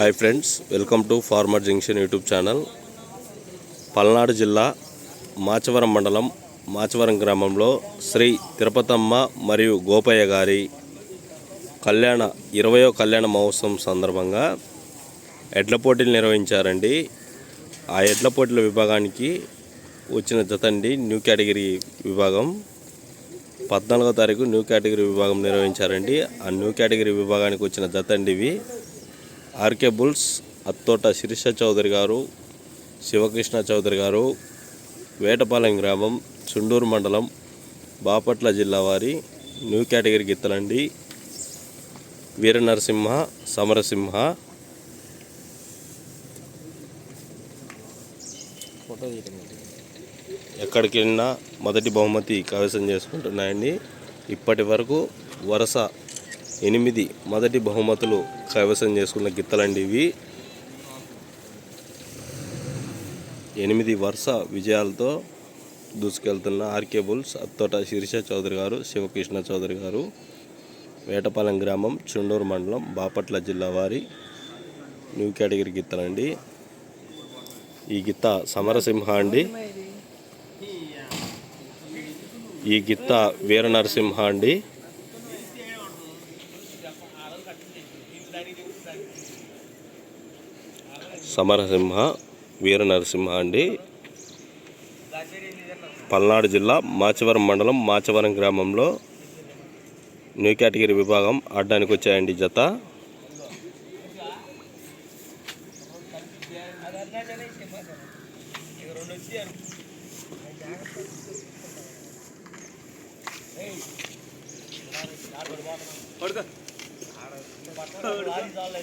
Hi friends welcome to farmer junction YouTube channel Palnadu జిల్లా మాచవరం మండలం మాచవరం గ్రామంలో శ్రీ తిరుపతమ్మ మరియు గోపయ్య గారి కళ్యాణ ఇరవయో కళ్యాణ మహోత్సవం సందర్భంగా ఎడ్ల పోటీలు నిర్వహించారండి. ఆ ఎడ్ల పోటీల విభాగానికి వచ్చిన జత అండి న్యూ కేటగిరీ విభాగం. పద్నాలుగో తారీఖు న్యూ కేటగిరీ విభాగం నిర్వహించారండి. ఆ న్యూ కేటగిరీ విభాగానికి వచ్చిన జతండివి ఇవి. ఆర్కే బుల్స్ అత్తోట శిరీష చౌదరి గారు శివకృష్ణ చౌదరి గారు వేటపాలెం గ్రామం చుండూరు మండలం బాపట్ల జిల్లా వారి న్యూ కేటగిరీ గిత్తలండి. వీర నరసింహ సమరసింహ ఎక్కడికి వెళ్ళినా మొదటి బహుమతి కైవసం చేసుకుంటున్నాయండి. ఇప్పటి వరకు వరుస ఎనిమిది మొదటి బహుమతులు కైవసం చేసుకున్న గిత్తలండి ఇవి. ఎనిమిది వరుస విజయాలతో దూసుకెళ్తున్న ఆర్కే బుల్స్ అత్తోట శిరీష చౌదరి గారు శివకృష్ణ చౌదరి గారు వేటపాలెం గ్రామం చుండూరు మండలం బాపట్ల జిల్లా వారి న్యూ కేటగిరీ గిత్తలండి. ఈ గిత్త సమరసింహ అండి. ఈ గిత్త వీర నరసింహ అండి. సమరసింహ వీర నరసింహ అండి. పల్నాడు జిల్లా మాచవరం మండలం మాచవరం గ్రామంలో న్యూ కేటగిరీ విభాగం ఆడడానికి వచ్చాయండి జత. జత పట్టడం రాజు చాలే.